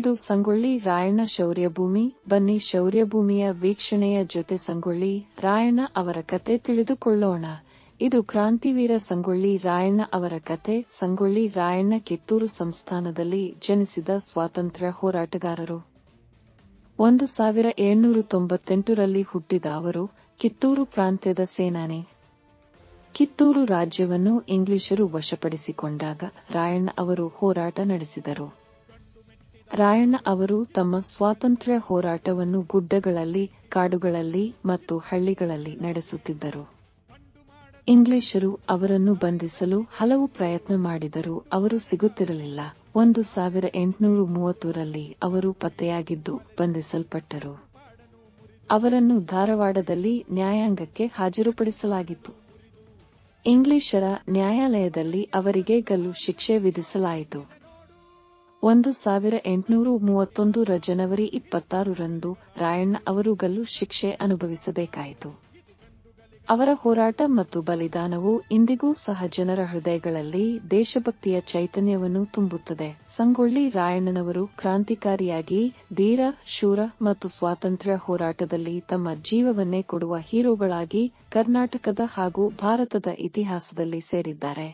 ಇದು ಸಂಗೊಳ್ಳಿ ರಾಯಣ್ಣ ಶೌರ್ಯಭೂಮಿ. ಬನ್ನಿ ಶೌರ್ಯಭೂಮಿಯ ವೀಕ್ಷಣೆಯ ಜೊತೆ ಸಂಗೊಳ್ಳಿ ರಾಯಣ್ಣ ಅವರ ಕತೆ ತಿಳಿದುಕೊಳ್ಳೋಣ. ಇದು ಕ್ರಾಂತಿವೀರ ಸಂಗೊಳ್ಳಿ ರಾಯಣ್ಣ ಅವರ ಕತೆ. ಸಂಗೊಳ್ಳಿ ರಾಯಣ್ಣ ಕಿತ್ತೂರು ಸಂಸ್ಥಾನದಲ್ಲಿ ಜನಿಸಿದ ಸ್ವಾತಂತ್ರ್ಯ ಹೋರಾಟಗಾರರು. ಒಂದು ಸಾವಿರ ಏಳ್ನೂರ ತೊಂಬತ್ತೆಂಟರಲ್ಲಿ ಹುಟ್ಟಿದ ಅವರು ಕಿತ್ತೂರು ಪ್ರಾಂತ್ಯದ ಸೇನಾನಿ. ಕಿತ್ತೂರು ರಾಜ್ಯವನ್ನು ಇಂಗ್ಲಿಷರು ವಶಪಡಿಸಿಕೊಂಡಾಗ ರಾಯಣ್ಣ ಅವರು ಹೋರಾಟ ನಡೆಸಿದರು. ರಾಯಣ್ಣ ಅವರು ತಮ್ಮ ಸ್ವಾತಂತ್ರ್ಯ ಹೋರಾಟವನ್ನು ಗುಡ್ಡಗಳಲ್ಲಿ, ಕಾಡುಗಳಲ್ಲಿ ಮತ್ತು ಹಳ್ಳಿಗಳಲ್ಲಿ ನಡೆಸುತ್ತಿದ್ದರು. ಇಂಗ್ಲಿಷರು ಅವರನ್ನು ಬಂಧಿಸಲು ಹಲವು ಪ್ರಯತ್ನ ಮಾಡಿದರೂ ಅವರು ಸಿಗುತ್ತಿರಲಿಲ್ಲ. ಒಂದು ಸಾವಿರ ಎಂಟುನೂರ ಮೂವತ್ತರಲ್ಲಿ ಅವರು ಪತ್ತೆಯಾಗಿದ್ದು ಬಂಧಿಸಲ್ಪಟ್ಟರು. ಅವರನ್ನು ಧಾರವಾಡದಲ್ಲಿ ನ್ಯಾಯಾಂಗಕ್ಕೆ ಹಾಜರುಪಡಿಸಲಾಗಿತ್ತು. ಇಂಗ್ಲಿಷರ ನ್ಯಾಯಾಲಯದಲ್ಲಿ ಅವರಿಗೆ ಗಲ್ಲು ಶಿಕ್ಷೆ ವಿಧಿಸಲಾಯಿತು. ಒಂದು ಸಾವಿರ ಎಂಟುನೂರ ಮೂವತ್ತೊಂದರ ಜನವರಿ ಇಪ್ಪತ್ತಾರರಂದು ರಾಯಣ್ಣ ಅವರು ಗಲ್ಲು ಶಿಕ್ಷೆ ಅನುಭವಿಸಬೇಕಾಯಿತು. ಅವರ ಹೋರಾಟ ಮತ್ತು ಬಲಿದಾನವು ಇಂದಿಗೂ ಸಹ ಜನರ ಹೃದಯಗಳಲ್ಲಿ ದೇಶಭಕ್ತಿಯ ಚೈತನ್ಯವನ್ನು ತುಂಬುತ್ತದೆ. ಸಂಗೊಳ್ಳಿ ರಾಯಣ್ಣನವರು ಕ್ರಾಂತಿಕಾರಿಯಾಗಿ ಧೀರ, ಶೂರ ಮತ್ತು ಸ್ವಾತಂತ್ರ್ಯ ಹೋರಾಟದಲ್ಲಿ ತಮ್ಮ ಜೀವವನ್ನೇ ಕೊಡುವ ಹೀರೋಗಳಾಗಿ ಕರ್ನಾಟಕದ ಹಾಗೂ ಭಾರತದ ಇತಿಹಾಸದಲ್ಲಿ ಸೇರಿದ್ದಾರೆ.